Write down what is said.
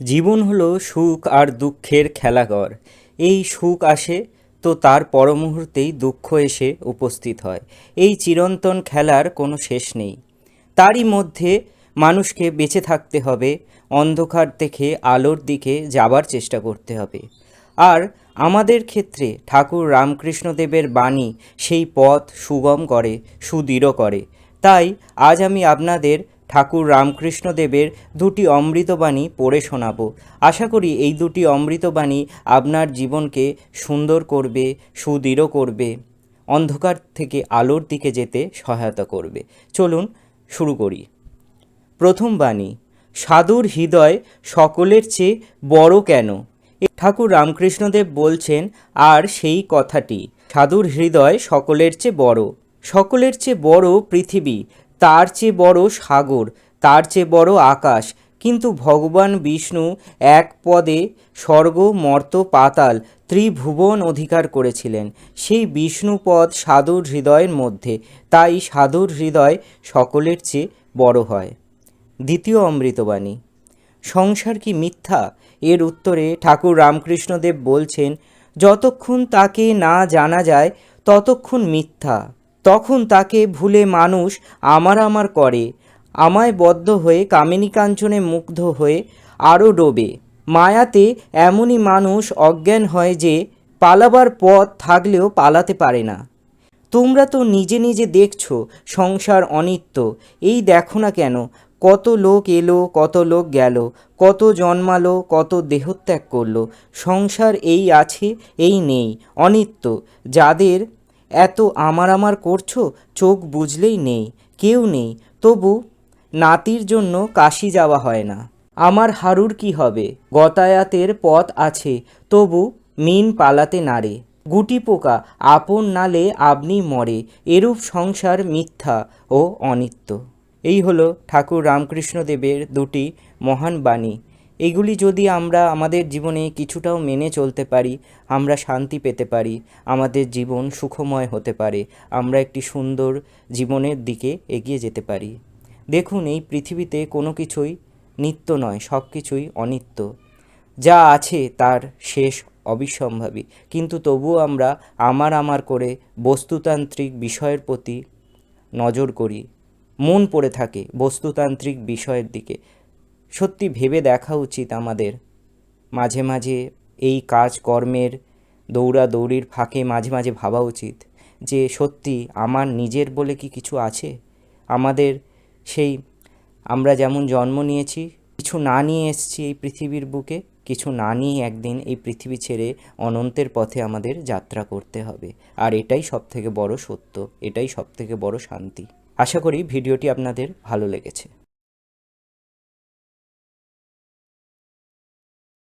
জীবন হলো সুখ আর দুঃখের খেলাঘর। এই সুখ আসে তো তার পর মুহূর্তেই দুঃখ এসে উপস্থিত হয়। এই চিরন্তন খেলার কোনো শেষ নেই। তারই মধ্যে মানুষকে বেঁচে থাকতে হবে, অন্ধকার থেকে আলোর দিকে যাবার চেষ্টা করতে হবে। আর আমাদের ক্ষেত্রে ঠাকুর রামকৃষ্ণদেবের বাণী সেই পথ সুগম করে, সুদৃঢ় করে। তাই আজ আমি আপনাদের ঠাকুর রামকৃষ্ণদেবের দুটি অমৃতবাণী পড়ে শোনাবো। আশা করি এই দুটি অমৃতবাণী আপনার জীবনকে সুন্দর করবে, সুদৃঢ় করবে, অন্ধকার থেকে আলোর দিকে যেতে সহায়তা করবে। চলুন শুরু করি। প্রথম বাণী, সাধুর হৃদয় সকলের চেয়ে বড় কেন? ঠাকুর রামকৃষ্ণদেব বলছেন, আর সেই কথাটি, সাধুর হৃদয় সকলের চেয়ে বড়। সকলের চেয়ে বড় পৃথিবী তার চেয়ে বড় সাগর, তার চেয়ে বড় আকাশ। কিন্তু ভগবান বিষ্ণু এক পদে স্বর্গ, মর্ত, পাতাল, ত্রিভুবন অধিকার করেছিলেন। সেই বিষ্ণুপদ সাধুর হৃদয়ের মধ্যে। তাই সাধুর হৃদয় সকলের চেয়ে বড় হয়। দ্বিতীয় অমৃতবাণী। সংসার কি মিথ্যা? এর উত্তরে ঠাকুর রামকৃষ্ণদেব বলছেন, যতক্ষণ তাকে না জানা যায়, ততক্ষণ মিথ্যা। তখন তাকে ভুলে মানুষ আমার আমার করে, আমায় বদ্ধ হয়ে কামিনী কাঞ্চনে মুগ্ধ হয়ে আরও ডোবে। মায়াতে এমনই মানুষ অজ্ঞান হয় যে পালাবার পথ থাকলেও পালাতে পারে না। তোমরা তো নিজে নিজে দেখছ সংসার অনিত্য, এই দেখো না কেন, কত লোক এলো, কত লোক গেল, কত জন্মালো, কত দেহত্যাগ করল, সংসার এই আছে, এই নেই, অনিত্য, যাদের এত আমার আমার করছ, চোখ বুঝলেই নেই, কেউ নেই। তবু নাতির জন্য কাশি যাওয়া হয় না। আমার হারুর কি হবে? গতায়াতের পথ আছে, তবু মিন পালাতে নারে গুটি পোকা, আপন নালে আপনি মরে, এরূপ সংসার মিথ্যা ও অনিত্য। এই হলো ঠাকুর রামকৃষ্ণদেবের দুটি মহান বাণী। এগুলি যদি আমরা আমাদের জীবনে কিছুটাও মেনে চলতে পারি, আমরা শান্তি পেতে পারি, আমাদের জীবন সুখময় হতে পারে, আমরা একটি সুন্দর জীবনের দিকে এগিয়ে যেতে পারি। দেখুন, এই পৃথিবীতে কোনো কিছুই নিত্য নয়, সব কিছুই অনিত্য। যা আছে তার শেষ অবিসম্ভাবী। কিন্তু তবুও আমরা আমার আমার করে বস্তুতান্ত্রিক বিষয়ের প্রতি নজর করি। মন পড়ে থাকে বস্তুতান্ত্রিক বিষয়ের দিকে। সত্যি ভেবে দেখা উচিত আমাদের। মাঝে মাঝে এই কাজ কর্মের দৌড়াদৌড়ির ফাঁকে মাঝে মাঝে ভাবা উচিত যে সত্যি আমার নিজের বলে কি কিছু আছে? আমাদের সেই আমরা যেমন জন্ম নিয়েছি, কিছু না নিয়ে এসেছি এই পৃথিবীর বুকে, কিছু না নিয়ে একদিন এই পৃথিবী ছেড়ে অনন্তের পথে আমাদের যাত্রা করতে হবে। আর এটাই সবথেকে বড় সত্য, এটাই সবথেকে বড় শান্তি। আশা করি ভিডিওটি আপনাদের ভালো লেগেছে।